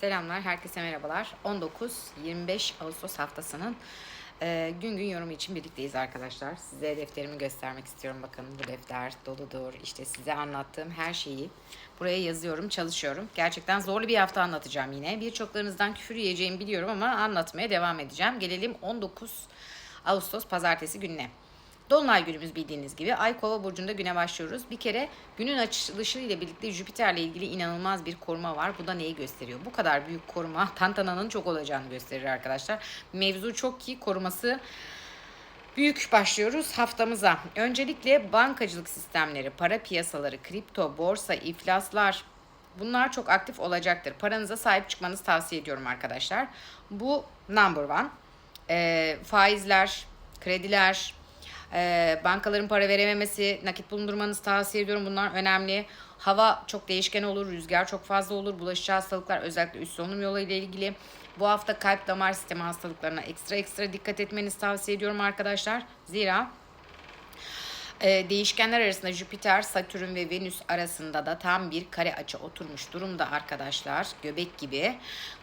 Selamlar, herkese merhabalar. 19-25 Ağustos haftasının e, gün gün yorumu için birlikteyiz arkadaşlar. Size defterimi göstermek istiyorum. Bakın bu defter doludur. İşte size anlattığım her şeyi buraya yazıyorum, çalışıyorum. Gerçekten zorlu bir hafta anlatacağım yine. Birçoklarınızdan küfür yiyeceğimi biliyorum ama anlatmaya devam edeceğim. Gelelim 19 Ağustos pazartesi gününe. Dolunay günümüz bildiğiniz gibi Ay Kova burcunda güne başlıyoruz. Bir kere günün açılışı ile birlikte Jüpiter'le ilgili inanılmaz bir koruma var. Bu da neyi gösteriyor? Bu kadar büyük koruma tantananın çok olacağını gösterir arkadaşlar. Mevzu çok ki koruması büyük başlıyoruz haftamıza. Öncelikle bankacılık sistemleri, para piyasaları, kripto, borsa, iflaslar bunlar çok aktif olacaktır. Paranıza sahip çıkmanızı tavsiye ediyorum arkadaşlar. Bu number one. Ee, faizler, krediler, ee, bankaların para verememesi, nakit bulundurmanızı tavsiye ediyorum. Bunlar önemli. Hava çok değişken olur, rüzgar çok fazla olur. Bulaşıcı hastalıklar özellikle üst solunum yolu ile ilgili. Bu hafta kalp damar sistemi hastalıklarına ekstra ekstra dikkat etmenizi tavsiye ediyorum arkadaşlar. Zira e, değişkenler arasında Jüpiter, Satürn ve Venüs arasında da tam bir kare açı oturmuş durumda arkadaşlar. Göbek gibi.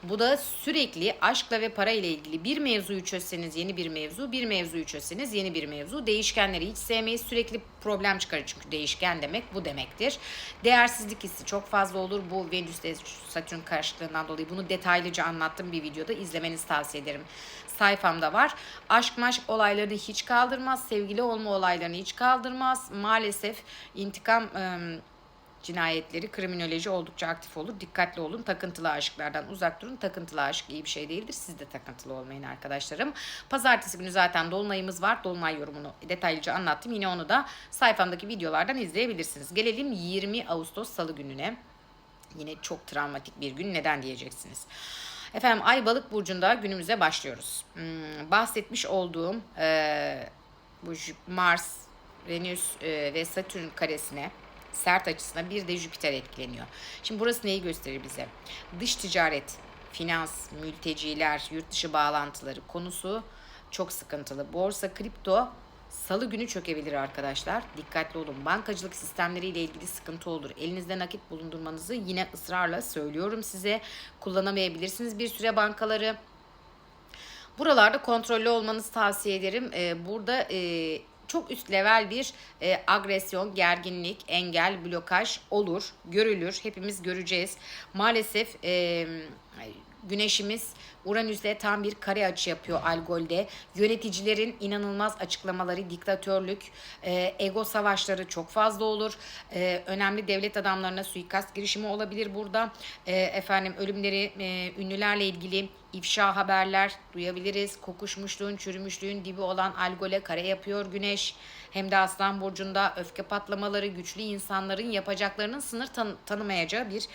Bu da sürekli aşkla ve para ile ilgili bir mevzuyu çözseniz yeni bir mevzu, bir mevzuyu çözseniz yeni bir mevzu. Değişkenleri hiç sevmeyiz. Sürekli problem çıkarır çünkü değişken demek bu demektir. Değersizlik hissi çok fazla olur. Bu Venüs ile Satürn karşıtlığından dolayı bunu detaylıca anlattım bir videoda. izlemenizi tavsiye ederim sayfamda var. Aşk maşk olaylarını hiç kaldırmaz. Sevgili olma olaylarını hiç kaldırmaz. Maalesef intikam ıı, cinayetleri, kriminoloji oldukça aktif olur. Dikkatli olun. Takıntılı aşıklardan uzak durun. Takıntılı aşık iyi bir şey değildir. Siz de takıntılı olmayın arkadaşlarım. Pazartesi günü zaten dolunayımız var. Dolunay yorumunu detaylıca anlattım. Yine onu da sayfamdaki videolardan izleyebilirsiniz. Gelelim 20 Ağustos Salı gününe. Yine çok travmatik bir gün. Neden diyeceksiniz. Efendim Ay Balık burcunda günümüze başlıyoruz. Hmm, bahsetmiş olduğum e, bu Mars, Venüs e, ve Satürn karesine sert açısına bir de Jüpiter etkileniyor. Şimdi burası neyi gösterir bize? Dış ticaret, finans, mülteciler, yurt dışı bağlantıları konusu çok sıkıntılı. Borsa, kripto Salı günü çökebilir arkadaşlar. Dikkatli olun. Bankacılık sistemleriyle ilgili sıkıntı olur. Elinizde nakit bulundurmanızı yine ısrarla söylüyorum size. Kullanamayabilirsiniz bir süre bankaları. Buralarda kontrollü olmanızı tavsiye ederim. Ee, burada e, çok üst level bir e, agresyon, gerginlik, engel, blokaj olur, görülür. Hepimiz göreceğiz. Maalesef e, Güneşimiz Uranüs'le tam bir kare açı yapıyor Algol'de. Yöneticilerin inanılmaz açıklamaları, diktatörlük, e, ego savaşları çok fazla olur. E, önemli devlet adamlarına suikast girişimi olabilir burada. E, efendim ölümleri e, ünlülerle ilgili ifşa haberler duyabiliriz. Kokuşmuşluğun, çürümüşlüğün dibi olan Algol'e kare yapıyor Güneş. Hem de Aslan Burcu'nda öfke patlamaları, güçlü insanların yapacaklarının sınır tan- tanımayacağı bir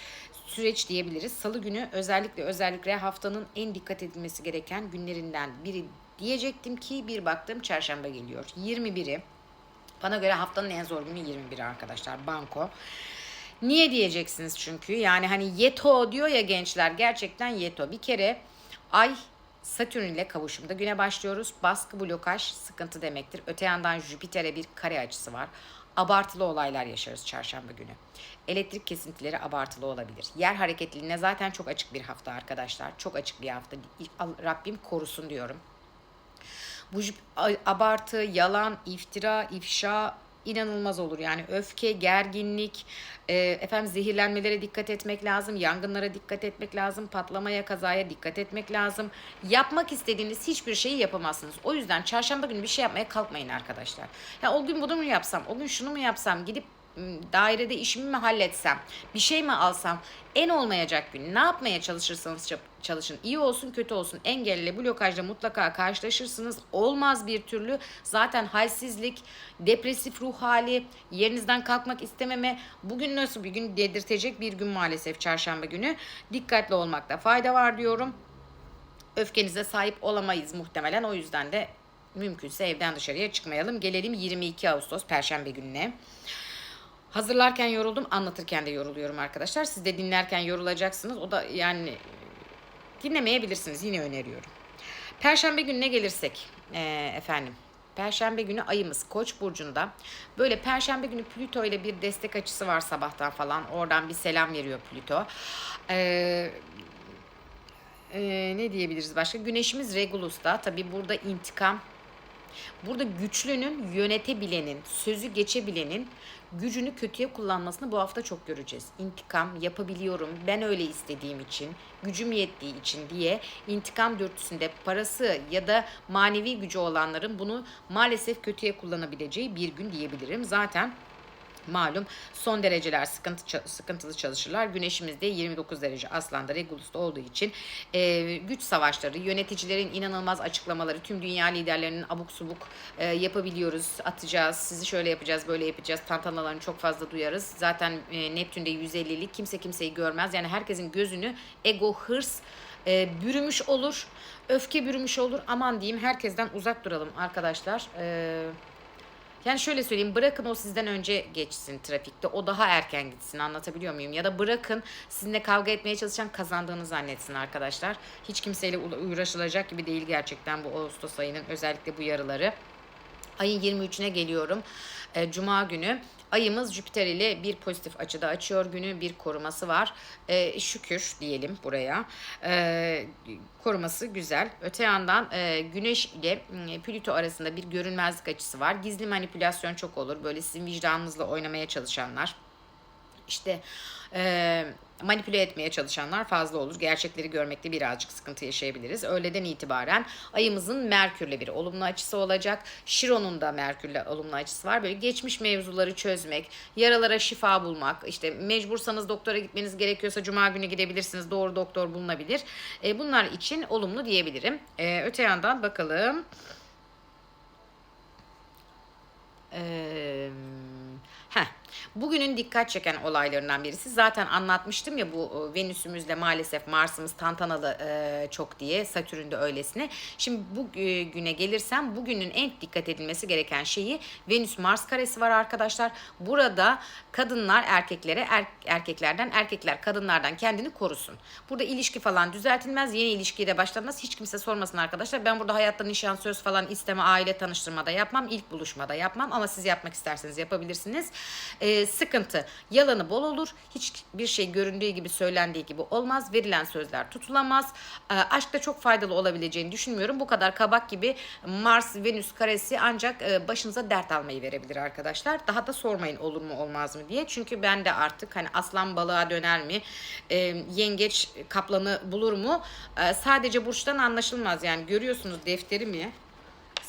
süreç diyebiliriz. Salı günü özellikle özellikle haftanın en dikkat edilmesi gereken günlerinden biri diyecektim ki bir baktım çarşamba geliyor. 21'i bana göre haftanın en zor günü 21 arkadaşlar banko. Niye diyeceksiniz çünkü yani hani yeto diyor ya gençler gerçekten yeto. Bir kere ay Satürn ile kavuşumda güne başlıyoruz. Baskı blokaj sıkıntı demektir. Öte yandan Jüpiter'e bir kare açısı var abartılı olaylar yaşarız çarşamba günü. Elektrik kesintileri abartılı olabilir. Yer hareketliliğine zaten çok açık bir hafta arkadaşlar. Çok açık bir hafta. Rabbim korusun diyorum. Bu abartı, yalan, iftira, ifşa, inanılmaz olur. Yani öfke, gerginlik, e, efendim zehirlenmelere dikkat etmek lazım, yangınlara dikkat etmek lazım, patlamaya, kazaya dikkat etmek lazım. Yapmak istediğiniz hiçbir şeyi yapamazsınız. O yüzden çarşamba günü bir şey yapmaya kalkmayın arkadaşlar. Ya o gün bunu mu yapsam, o gün şunu mu yapsam, gidip dairede işimi mi halletsem, bir şey mi alsam en olmayacak gün ne yapmaya çalışırsanız çalışın. iyi olsun kötü olsun engelle blokajla mutlaka karşılaşırsınız. Olmaz bir türlü zaten halsizlik, depresif ruh hali, yerinizden kalkmak istememe bugün nasıl bir gün dedirtecek bir gün maalesef çarşamba günü. Dikkatli olmakta fayda var diyorum. Öfkenize sahip olamayız muhtemelen o yüzden de mümkünse evden dışarıya çıkmayalım. Gelelim 22 Ağustos Perşembe gününe. Hazırlarken yoruldum, anlatırken de yoruluyorum arkadaşlar. Siz de dinlerken yorulacaksınız. O da yani dinlemeyebilirsiniz. Yine öneriyorum. Perşembe gününe gelirsek ee, efendim. Perşembe günü ayımız Koç burcunda. Böyle Perşembe günü Plüto ile bir destek açısı var sabahtan falan. Oradan bir selam veriyor Plüto. Ee, Ee, ne diyebiliriz başka? Güneşimiz Regulus'ta. Tabii burada intikam. Burada güçlünün, yönetebilenin, sözü geçebilenin gücünü kötüye kullanmasını bu hafta çok göreceğiz. İntikam yapabiliyorum, ben öyle istediğim için, gücüm yettiği için diye intikam dürtüsünde parası ya da manevi gücü olanların bunu maalesef kötüye kullanabileceği bir gün diyebilirim. Zaten Malum son dereceler sıkıntı sıkıntılı çalışırlar. Güneşimiz de 29 derece Aslan'da Regulus'ta olduğu için e, güç savaşları, yöneticilerin inanılmaz açıklamaları, tüm dünya liderlerinin abuk subuk e, yapabiliyoruz, atacağız, sizi şöyle yapacağız, böyle yapacağız. Tantanalarını çok fazla duyarız. Zaten e, Neptün'de 150'lik kimse kimseyi görmez. Yani herkesin gözünü ego, hırs e, bürümüş olur, öfke bürümüş olur. Aman diyeyim herkesten uzak duralım arkadaşlar. Eee yani şöyle söyleyeyim bırakın o sizden önce geçsin trafikte o daha erken gitsin anlatabiliyor muyum? Ya da bırakın sizinle kavga etmeye çalışan kazandığını zannetsin arkadaşlar. Hiç kimseyle uğraşılacak gibi değil gerçekten bu Ağustos ayının özellikle bu yarıları. Ayın 23'üne geliyorum. E, Cuma günü ayımız Jüpiter ile bir pozitif açıda açıyor günü. Bir koruması var. E, şükür diyelim buraya. E, koruması güzel. Öte yandan e, Güneş ile e, Plüto arasında bir görünmezlik açısı var. Gizli manipülasyon çok olur. Böyle sizin vicdanınızla oynamaya çalışanlar. İşte e, manipüle etmeye çalışanlar fazla olur. Gerçekleri görmekte birazcık sıkıntı yaşayabiliriz. Öğleden itibaren ayımızın Merkürle bir olumlu açısı olacak. Şiron'un da Merkürle olumlu açısı var. Böyle geçmiş mevzuları çözmek, yaralara şifa bulmak, işte mecbursanız doktora gitmeniz gerekiyorsa cuma günü gidebilirsiniz. Doğru doktor bulunabilir. E, bunlar için olumlu diyebilirim. E, öte yandan bakalım. Eee. Bugünün dikkat çeken olaylarından birisi zaten anlatmıştım ya bu e, Venüs'ümüzle maalesef Mars'ımız tantanalı e, çok diye Satürn'de öylesine. Şimdi bu e, güne gelirsem bugünün en dikkat edilmesi gereken şeyi Venüs Mars karesi var arkadaşlar. Burada kadınlar erkeklere er, erkeklerden erkekler kadınlardan kendini korusun. Burada ilişki falan düzeltilmez. Yeni ilişkiye de başlanmaz. Hiç kimse sormasın arkadaşlar. Ben burada hayatta nişan söz falan isteme aile tanıştırmada yapmam. ilk buluşmada yapmam ama siz yapmak isterseniz yapabilirsiniz sıkıntı. Yalanı bol olur. Hiçbir şey göründüğü gibi söylendiği gibi olmaz. Verilen sözler tutulamaz. E, aşkta çok faydalı olabileceğini düşünmüyorum. Bu kadar kabak gibi Mars, Venüs karesi ancak e, başınıza dert almayı verebilir arkadaşlar. Daha da sormayın olur mu olmaz mı diye. Çünkü ben de artık hani aslan balığa döner mi? E, yengeç kaplanı bulur mu? E, sadece burçtan anlaşılmaz. Yani görüyorsunuz defteri mi?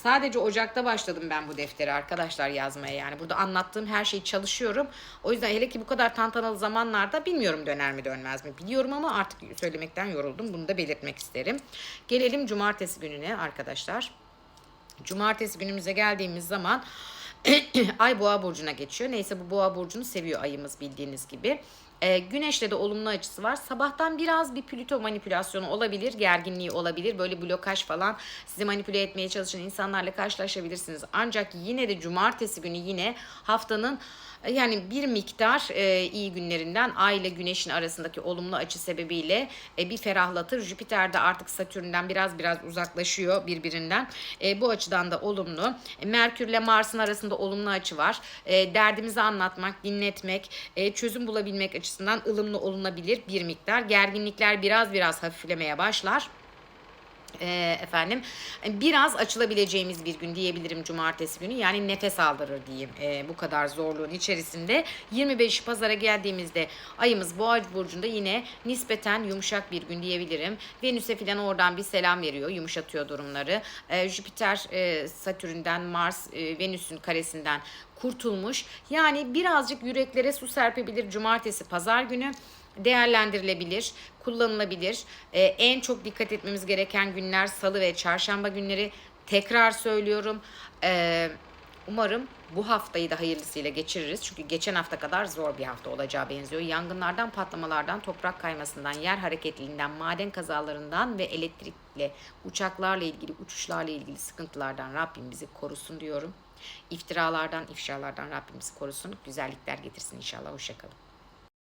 Sadece Ocak'ta başladım ben bu defteri arkadaşlar yazmaya yani. Burada anlattığım her şeyi çalışıyorum. O yüzden hele ki bu kadar tantanalı zamanlarda bilmiyorum döner mi dönmez mi biliyorum ama artık söylemekten yoruldum. Bunu da belirtmek isterim. Gelelim cumartesi gününe arkadaşlar. Cumartesi günümüze geldiğimiz zaman Ay boğa burcuna geçiyor. Neyse bu boğa burcunu seviyor ayımız bildiğiniz gibi. E, güneşle de olumlu açısı var. Sabahtan biraz bir Plüto manipülasyonu olabilir, gerginliği olabilir. Böyle blokaj falan sizi manipüle etmeye çalışan insanlarla karşılaşabilirsiniz. Ancak yine de cumartesi günü yine haftanın yani bir miktar e, iyi günlerinden Ay ile Güneş'in arasındaki olumlu açı sebebiyle e, bir ferahlatır. Jüpiter de artık Satürn'den biraz biraz uzaklaşıyor birbirinden. E, bu açıdan da olumlu. E, Merkür ile Mars'ın arasında olumlu açı var. E, derdimizi anlatmak, dinletmek, e, çözüm bulabilmek açısından ılımlı olunabilir bir miktar. Gerginlikler biraz biraz hafiflemeye başlar e, efendim biraz açılabileceğimiz bir gün diyebilirim cumartesi günü. Yani nefes aldırır diyeyim e, bu kadar zorluğun içerisinde. 25 pazara geldiğimizde ayımız boğa burcunda yine nispeten yumuşak bir gün diyebilirim. Venüs'e falan oradan bir selam veriyor yumuşatıyor durumları. E, Jüpiter e, Satürn'den Mars e, Venüs'ün karesinden kurtulmuş. Yani birazcık yüreklere su serpebilir cumartesi pazar günü değerlendirilebilir, kullanılabilir. Ee, en çok dikkat etmemiz gereken günler salı ve çarşamba günleri. Tekrar söylüyorum. Ee, umarım bu haftayı da hayırlısıyla geçiririz. Çünkü geçen hafta kadar zor bir hafta olacağı benziyor. Yangınlardan, patlamalardan, toprak kaymasından, yer hareketliliğinden, maden kazalarından ve elektrikle, uçaklarla ilgili, uçuşlarla ilgili sıkıntılardan Rabbim bizi korusun diyorum. İftiralardan, ifşalardan Rabbimiz korusun. Güzellikler getirsin inşallah. Hoşçakalın.